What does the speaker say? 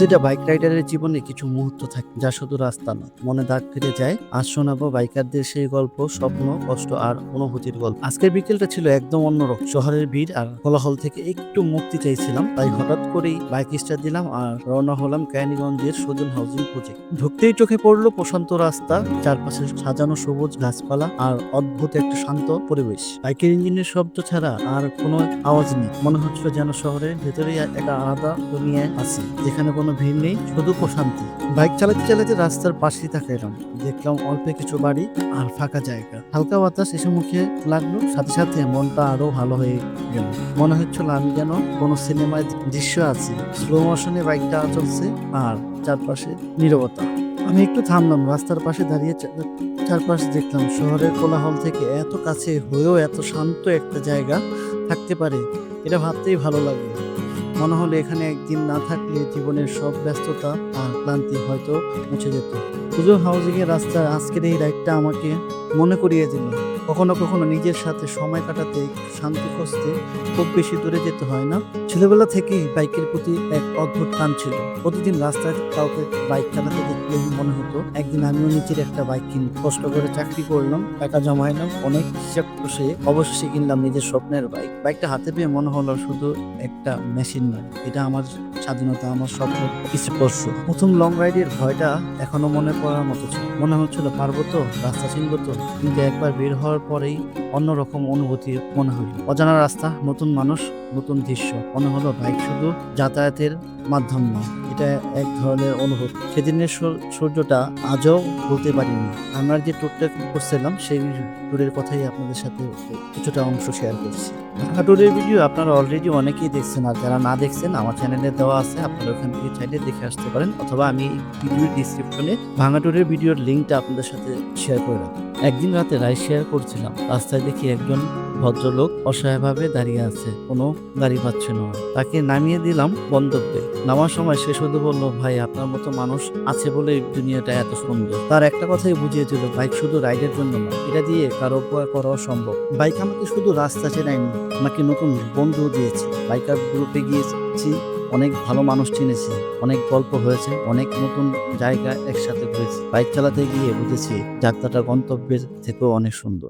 প্রতিটা বাইক রাইডারের জীবনে কিছু মুহূর্ত থাকে যা শুধু রাস্তা না মনে দাগ কেটে যায়, আজ শোনাবো বাইকারদের সেই গল্প, স্বপ্ন, কষ্ট আর অনুভূতির গল্প। আজকের বিকেলটা ছিল একদম অন্যরকম। শহরের ভিড় আর কোলাহল থেকে একটু মুক্তি চাইছিলাম, তাই হঠাৎ করেই বাইক স্টার্ট দিলাম আর রওনা হলাম ক্যানিগঞ্জের সুজন হাউজিং প্রজেক্ট ঢুকতেই চোখে পড়ল প্রশান্ত রাস্তা, চারপাশে সাজানো সবুজ গাছপালা আর অদ্ভুত একটা শান্ত পরিবেশ। বাইকের ইঞ্জিনের শব্দ ছাড়া আর কোনো আওয়াজ নেই। মনে হচ্ছিল যেন শহরের ভেতরেই একটা আলাদা দুনিয়ায় আছে, যেখানে কোনো ভিড় নেই, শুধু প্রশান্তি। বাইক চালাতে চালাতে রাস্তার পাশেই তাকাইলাম দেখলাম অল্প কিছু বাড়ি আর ফাঁকা জায়গা। হালকা বাতাস এসে মুখে লাগল, সাথে সাথে মনটা আরও ভালো হয়ে গেল। মনে হচ্ছিল আমি যেন কোনো সিনেমায় দৃশ্য আছি। স্লো মোশনে বাইকটা চলছে আর চারপাশে নীরবতা। আমি একটু থামলাম, রাস্তার পাশে দাঁড়িয়ে চারপাশ দেখলাম শহরের কোলাহল থেকে এত কাছে হয়েও এত শান্ত একটা জায়গা থাকতে পারে। এটা ভাবতেই ভালো লাগল। মনে হলো এখানে একদিন না থাকলে জীবনের সব ব্যস্ততা আর ক্লান্তি হয়তো মুছে যেত। পুজো হাউজিং এর রাস্তার আজকের এই রাইডটা আমাকে মনে করিয়ে দিল। কখনো কখনো নিজের সাথে সময় কাটাতে, শান্তি খুঁজতে খুব বেশি দূরে যেতে হয় না। ছেলেবেলা থেকেই বাইকের প্রতি এক অদ্ভুত টান ছিল। প্রতিদিন রাস্তায় কাউকে বাইক চালাতে দেখলে মনে হতো, একদিন আমিও নিজের একটা বাইক কিনব। কষ্ট করে চাকরি করলাম, টাকা জমাইলাম, অনেক হিসাব কষে অবশেষে কিনলাম নিজের স্বপ্নের বাইক। বাইকটা হাতে পেয়ে মনে হলো শুধু একটা মেশিন নয়, এটা আমার স্বাধীনতা, আমার স্বপ্নের স্পর্শ। প্রথম লং রাইডের ভয়টা এখনও মনে পড়ার মতো ছিল। মনে হচ্ছিল, পারব তো? রাস্তা চিনবো তো? কিন্তু একবার বের হওয়ার পরেই অন্যরকম অনুভূতি মনে হলো। অজানা রাস্তা, নতুন মানুষ, নতুন দৃশ্য। মনে হলো বাইক শুধু যাতায়াতের মাধ্যম নয়। এটা এক ধরনের অনুভূতি। সেদিনের সূর্যটা আজও বলতে পারিনি। আমরা যে ট্যুরটা করছিলাম, সেই ট্যুরের কথাই আপনাদের সাথে কিছুটা অংশ শেয়ার করছি। ঢাকা ট্যুরের ভিডিও আপনারা অলরেডি অনেকেই দেখছেন, আর যারা না দেখছেন, আমার চ্যানেলে দেওয়া আছে, আপনারা ওখান থেকে চাইলে দেখে আসতে পারেন, অথবা আমি ভিডিওর ডিসক্রিপশনে ভাঙা ট্যুরের ভিডিওর লিঙ্কটা আপনাদের সাথে শেয়ার করে রাখব। একদিন রাতে রায় শেয়ার করছিলাম, রাস্তায় দেখি একজন ভদ্রলোক অসহায়ভাবে দাঁড়িয়ে আছে। কোনো গাড়ি পাচ্ছে না। তাকে নামিয়ে দিলাম গন্তব্যে। নামার সময় সে শুধু বলল, ভাই, আপনার মতো মানুষ আছে বলে দুনিয়াটা এত সুন্দর। তার একটা কথাই বুঝিয়ে দিল, বাইক শুধু রাইডের জন্য না এটা দিয়ে কারও উপকার করাও সম্ভব। বাইক আমাকে শুধু রাস্তা চেনায়নি আমাকে নতুন বন্ধু দিয়েছে। বাইকার গ্রুপে গিয়েছি, অনেক ভালো মানুষ চিনেছি, অনেক গল্প হয়েছে, অনেক নতুন জায়গা একসাথে ঘুরেছি। বাইক চালাতে গিয়ে বুঝেছি, যাত্রাটা গন্তব্যের থেকেও অনেক সুন্দর।